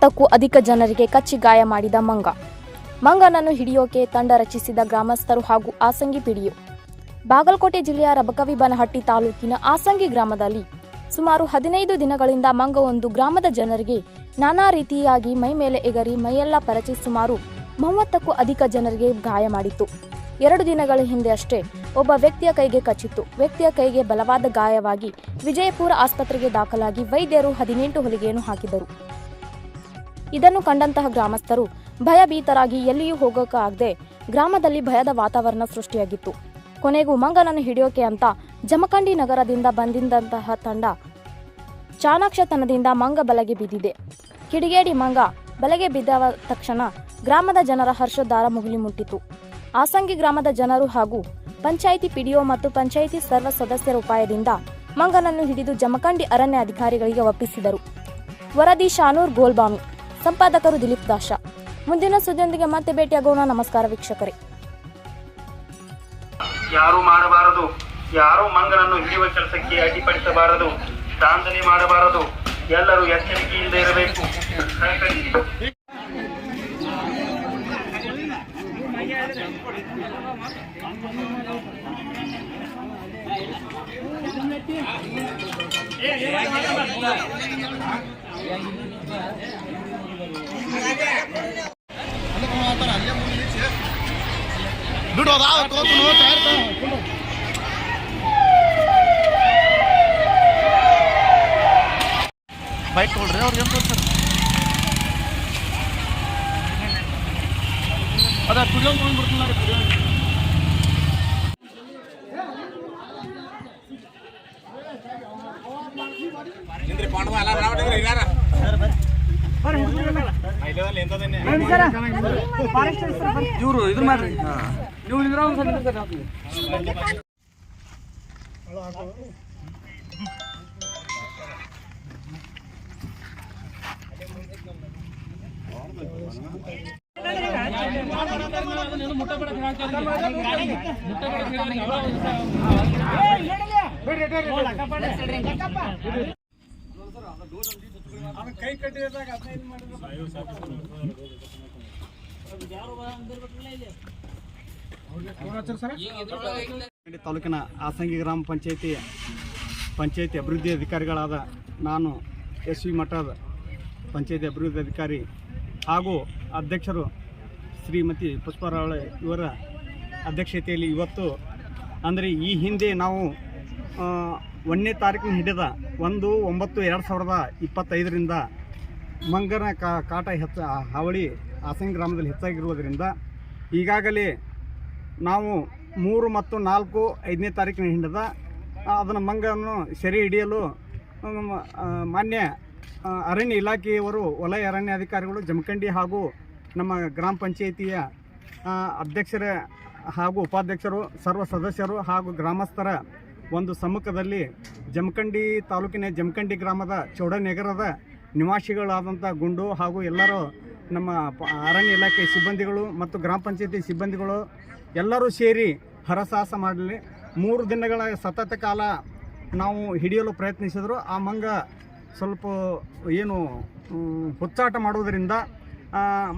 ಮೂವತ್ತಕ್ಕೂ ಅಧಿಕ ಜನರಿಗೆ ಕಚ್ಚಿ ಗಾಯ ಮಾಡಿದ ಮಂಗ. ಮಂಗನನ್ನು ಹಿಡಿಯೋಕೆ ತಂಡ ರಚಿಸಿದ ಗ್ರಾಮಸ್ಥರು ಹಾಗೂ ಆಸಂಗಿ ಪಿಡಿಯು. ಬಾಗಲಕೋಟೆ ಜಿಲ್ಲೆಯ ರಬಕವಿಬನಹಟ್ಟಿ ತಾಲೂಕಿನ ಆಸಂಗಿ ಗ್ರಾಮದಲ್ಲಿ ಸುಮಾರು ಹದಿನೈದು ದಿನಗಳಿಂದ ಮಂಗವೊಂದು ಗ್ರಾಮದ ಜನರಿಗೆ ನಾನಾ ರೀತಿಯಾಗಿ ಮೈ ಮೇಲೆ ಎಗರಿ, ಮೈಯೆಲ್ಲ ಪರಚಿ ಸುಮಾರು ಮೂವತ್ತಕ್ಕೂ ಅಧಿಕ ಜನರಿಗೆ ಗಾಯ ಮಾಡಿತ್ತು. ಎರಡು ದಿನಗಳ ಹಿಂದೆ ಅಷ್ಟೇ ಒಬ್ಬ ವ್ಯಕ್ತಿಯ ಕೈಗೆ ಕಚ್ಚಿತ್ತು. ವ್ಯಕ್ತಿಯ ಕೈಗೆ ಬಲವಾದ ಗಾಯವಾಗಿ ವಿಜಯಪುರ ಆಸ್ಪತ್ರೆಗೆ ದಾಖಲಾಗಿ ವೈದ್ಯರು ಹದಿನೆಂಟು ಹೊಲಿಗೆಯನ್ನು ಹಾಕಿದರು. ಇದನ್ನು ಕಂಡಂತಹ ಗ್ರಾಮಸ್ಥರು ಭಯಭೀತರಾಗಿ ಎಲ್ಲಿಯೂ ಹೋಗೋಕ್ಕಾಗದೆ ಗ್ರಾಮದಲ್ಲಿ ಭಯದ ವಾತಾವರಣ ಸೃಷ್ಟಿಯಾಗಿತ್ತು. ಕೊನೆಗೂ ಮಂಗನನ್ನು ಹಿಡಿಯೋಕೆ ಅಂತ ಜಮಖಂಡಿ ನಗರದಿಂದ ಬಂದಿದ್ದಂತಹ ತಂಡ ಚಾಣಾಕ್ಷತನದಿಂದ ಮಂಗ ಬಲೆಗೆ ಬಿದ್ದಿದೆ. ಕಿಡಿಗೇಡಿ ಮಂಗ ಬಲೆಗೆ ಬಿದ್ದ ತಕ್ಷಣ ಗ್ರಾಮದ ಜನರ ಹರ್ಷೋದ್ಧಾರ ಮುಗಿಲಿ ಮುಟ್ಟಿತು. ಆಸಂಗಿ ಗ್ರಾಮದ ಜನರು ಹಾಗೂ ಪಂಚಾಯಿತಿ ಪಿಡಿಒ ಮತ್ತು ಪಂಚಾಯಿತಿ ಸರ್ವ ಸದಸ್ಯರ ಉಪಾಯದಿಂದ ಮಂಗನನ್ನು ಹಿಡಿದು ಜಮಖಂಡಿ ಅರಣ್ಯ ಅಧಿಕಾರಿಗಳಿಗೆ ಒಪ್ಪಿಸಿದರು. ವರದಿ ಶಾನೂರ್ ಗೋಲ್ಬಾಮಿ. ಸಂಪಾದಕರು ದಿಲೀಪ್ ದಾಶ. ಮುಂದಿನ ಸುದ್ದಿಯೊಂದಿಗೆ ಮತ್ತೆ ಭೇಟಿಯಾಗೋಣ. ನಮಸ್ಕಾರ ವೀಕ್ಷಕರೇ. ಯಾರು ಮಾಡಬಾರದು. ಯಾರು ಮಂಗನನ್ನು ಹಿಡಿಯುವ ಕೆಲಸಕ್ಕೆ ಅಡ್ಡಿಪಡಿಸಬಾರದು. ದಾಂಧನೆ ಮಾಡಬಾರದು. ಎಲ್ಲರೂ ಎಚ್ಚರಿಕೆಯಿಂದ ಇರಬೇಕು. ಸಹಕರಿಸಿ. ಬಿಡು ಅದ ತಗೋತು ಟೈರ್ ಬೈಕ್ ತೊಗೊಳ್ರಿ ಅವ್ರಿಗೆ ಏನು ಸರ್ ಅದ ಕುಡಿಯೋ ತೊಗೊಂಡ್ಬಿಡ್ತೀನಿ ರೀ ಕುಡಿಯೋ ಇವರು ಇದ್ರ ಮಾಡ್ರಿ ನೀವು ಇದ್ರ ಒಂದು ಹದಿನೈದು ಮಂಡ್ಯ ತಾಲೂಕಿನ ಆಸಂಗಿ ಗ್ರಾಮ ಪಂಚಾಯತಿ ಪಂಚಾಯತಿ ಅಭಿವೃದ್ಧಿ ಅಧಿಕಾರಿಗಳಾದ ನಾನು ಎಸ್ ವಿ ಮಠದ ಪಂಚಾಯತಿ ಅಭಿವೃದ್ಧಿ ಅಧಿಕಾರಿ ಹಾಗೂ ಅಧ್ಯಕ್ಷರು ಶ್ರೀಮತಿ ಪುಷ್ಪರಾವಳೆ ಇವರ ಅಧ್ಯಕ್ಷತೆಯಲ್ಲಿ ಇವತ್ತು ಅಂದರೆ ಈ ಹಿಂದೆ ನಾವು ಆ, ಒಂದನೇ ತಾರೀಕಿನ ಹಿಡಿದ ಒಂದು ಒಂಬತ್ತು ಎರಡು ಸಾವಿರದ ಇಪ್ಪತ್ತೈದರಿಂದ ಮಂಗನ ಕಾಟ ಹೆಚ್ಚ ಹಾವಳಿ ಹಾಸನ ಗ್ರಾಮದಲ್ಲಿ ಹೆಚ್ಚಾಗಿರುವುದರಿಂದ ಈಗಾಗಲೇ ನಾವು ಮೂರು ಮತ್ತು ನಾಲ್ಕು ಐದನೇ ತಾರೀಕಿನ ಹಿಡಿದ ಅದನ್ನು ಮಂಗನ್ನು ಸೆರೆ ಹಿಡಿಯಲು ಮಾನ್ಯ ಅರಣ್ಯ ಇಲಾಖೆಯವರು, ವಲಯ ಅರಣ್ಯ ಅಧಿಕಾರಿಗಳು, ಜಮಖಂಡಿ ಹಾಗೂ ನಮ್ಮ ಗ್ರಾಮ ಪಂಚಾಯಿತಿಯ ಅಧ್ಯಕ್ಷರ ಹಾಗೂ ಉಪಾಧ್ಯಕ್ಷರು, ಸರ್ವ ಸದಸ್ಯರು ಹಾಗೂ ಗ್ರಾಮಸ್ಥರ ಒಂದು ಸಮ್ಮುಖದಲ್ಲಿ ಜಮಖಂಡಿ ತಾಲೂಕಿನ ಜಮಖಂಡಿ ಗ್ರಾಮದ ಚೌಡನಗರದ ನಿವಾಸಿಗಳಾದಂಥ ಗುಂಡು ಹಾಗೂ ಎಲ್ಲರೂ ನಮ್ಮ ಅರಣ್ಯ ಇಲಾಖೆ ಸಿಬ್ಬಂದಿಗಳು ಮತ್ತು ಗ್ರಾಮ ಪಂಚಾಯತಿ ಸಿಬ್ಬಂದಿಗಳು ಎಲ್ಲರೂ ಸೇರಿ ಹರಸಾಹಸ ಮಾಡಲಿ. ಮೂರು ದಿನಗಳ ಸತತ ಕಾಲ ನಾವು ಹಿಡಿಯಲು ಪ್ರಯತ್ನಿಸಿದ್ರು. ಆ ಮಂಗ ಸ್ವಲ್ಪ ಏನು ಹುಚ್ಚಾಟ ಮಾಡುವುದರಿಂದ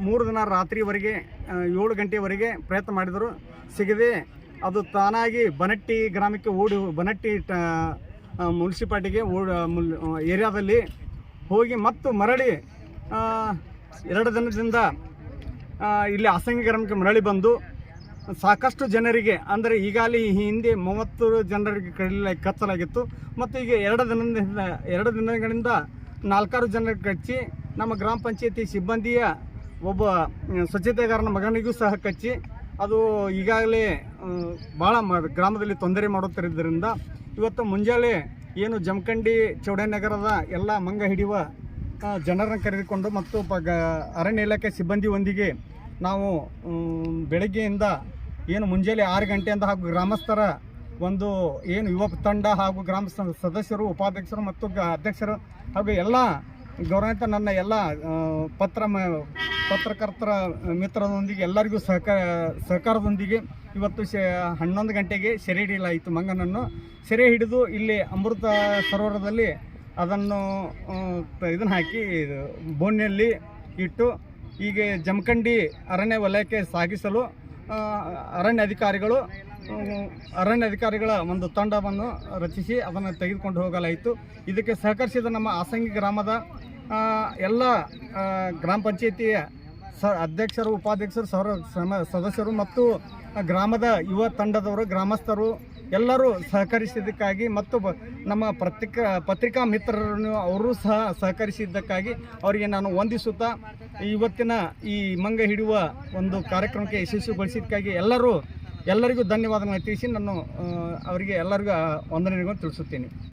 ಮೂರು ದಿನ ರಾತ್ರಿವರೆಗೆ ಏಳು ಗಂಟೆವರೆಗೆ ಪ್ರಯತ್ನ ಮಾಡಿದರು. ಸಿಗದೆ ಅದು ತಾನಾಗಿ ಬನಟ್ಟಿ ಗ್ರಾಮಕ್ಕೆ ಓಡಿ ಬನಟ್ಟಿ ಮುನ್ಸಿಪಾಲ್ಟಿಗೆ ಓಡ ಏರಿಯಾದಲ್ಲಿ ಹೋಗಿ ಮತ್ತು ಮರಳಿ ಎರಡು ದಿನದಿಂದ ಇಲ್ಲಿ ಅಸಂಗಿ ಗ್ರಾಮಕ್ಕೆ ಮರಳಿ ಬಂದು ಸಾಕಷ್ಟು ಜನರಿಗೆ, ಅಂದರೆ ಈಗಾಗಲೇ ಈ ಹಿಂದೆ ಮೂವತ್ತು ಜನರಿಗೆ ಕಡಿಲ ಕಚ್ಚಲಾಗಿತ್ತು ಮತ್ತು ಈಗ ಎರಡು ದಿನದಿಂದ, ಎರಡು ದಿನಗಳಿಂದ ನಾಲ್ಕಾರು ಜನರಿಗೆ ಕಚ್ಚಿ, ನಮ್ಮ ಗ್ರಾಮ ಪಂಚಾಯತಿ ಸಿಬ್ಬಂದಿಯ ಒಬ್ಬ ಸ್ವಚ್ಛತೆಗಾರನ ಮಗನಿಗೂ ಸಹ ಕಚ್ಚಿ, ಅದು ಈಗಾಗಲೇ ಭಾಳ ಗ್ರಾಮದಲ್ಲಿ ತೊಂದರೆ ಮಾಡುತ್ತಿದ್ದರಿಂದ ಇವತ್ತು ಮುಂಜಾನೆ ಏನು ಜಮಖಂಡಿ ಚೌಡನಗರದ ಎಲ್ಲ ಮಂಗ ಹಿಡಿಯುವ ಜನರನ್ನು ಕರೆದುಕೊಂಡು ಮತ್ತು ಪ ಅರಣ್ಯ ಇಲಾಖೆ ಸಿಬ್ಬಂದಿಯೊಂದಿಗೆ ನಾವು ಬೆಳಗ್ಗೆಯಿಂದ ಏನು ಮುಂಜಾನೆ ಆರು ಗಂಟೆಯಿಂದ ಹಾಗೂ ಗ್ರಾಮಸ್ಥರ ಒಂದು ಏನು ಯುವ ತಂಡ ಹಾಗೂ ಗ್ರಾಮ ಸದಸ್ಯರು, ಉಪಾಧ್ಯಕ್ಷರು ಮತ್ತು ಅಧ್ಯಕ್ಷರು ಹಾಗೂ ಎಲ್ಲ ಗೌರವಿತ ನನ್ನ ಎಲ್ಲ ಪತ್ರ ಪತ್ರಕರ್ತರ ಮಿತ್ರರೊಂದಿಗೆ, ಎಲ್ಲರಿಗೂ ಸಹಕಾರ, ಸಹಕಾರದೊಂದಿಗೆ ಇವತ್ತು ಶ, ಹನ್ನೊಂದು ಗಂಟೆಗೆ ಸೆರೆ ಹಿಡಿಯಲಾಯಿತು ಮಂಗನನ್ನು. ಸೆರೆ ಹಿಡಿದು ಇಲ್ಲಿ ಅಮೃತ ಸರೋವರದಲ್ಲಿ ಅದನ್ನು ಇದನ್ನು ಹಾಕಿ ಬೋನಿಯಲ್ಲಿ ಇಟ್ಟು, ಹೀಗೆ ಜಮಖಂಡಿ ಅರಣ್ಯ ವಲಯಕ್ಕೆ ಸಾಗಿಸಲು ಅರಣ್ಯ ಅಧಿಕಾರಿಗಳು ಅರಣ್ಯ ಅಧಿಕಾರಿಗಳ ಒಂದು ತಂಡವನ್ನು ರಚಿಸಿ ಅದನ್ನು ತೆಗೆದುಕೊಂಡು ಹೋಗಲಾಯಿತು. ಇದಕ್ಕೆ ಸಹಕರಿಸಿದ ನಮ್ಮ ಆಸಂಗಿ ಗ್ರಾಮದ ಎಲ್ಲ ಗ್ರಾಮ ಪಂಚಾಯಿತಿಯ ಸ, ಅಧ್ಯಕ್ಷರು, ಉಪಾಧ್ಯಕ್ಷರು ಸರ್ ಸದಸ್ಯರು ಮತ್ತು ಗ್ರಾಮದ ಯುವ ತಂಡದವರು, ಗ್ರಾಮಸ್ಥರು ಎಲ್ಲರೂ ಸಹಕರಿಸಿದ್ದಕ್ಕಾಗಿ ಮತ್ತು ನಮ್ಮ ಪತ್ರಿಕಾ ಪತ್ರಿಕಾ ಮಿತ್ರರನ್ನು ಅವರು ಸಹ ಸಹಕರಿಸಿದ್ದಕ್ಕಾಗಿ ಅವರಿಗೆ ನಾನು ವಂದಿಸುತ್ತಾ, ಇವತ್ತಿನ ಈ ಮಂಗ ಹಿಡಿಯುವ ಒಂದು ಕಾರ್ಯಕ್ರಮಕ್ಕೆ ಯಶಸ್ವಿಗೊಳಿಸಿದ್ದಕ್ಕಾಗಿ ಎಲ್ಲರೂ, ಎಲ್ಲರಿಗೂ ಧನ್ಯವಾದಗಳನ್ನು ತಿಳಿಸಿ ನಾನು ಅವರಿಗೆ ಎಲ್ಲರಿಗೂ ವಂದನೆಗಳನ್ನು ತಿಳಿಸುತ್ತೇನೆ.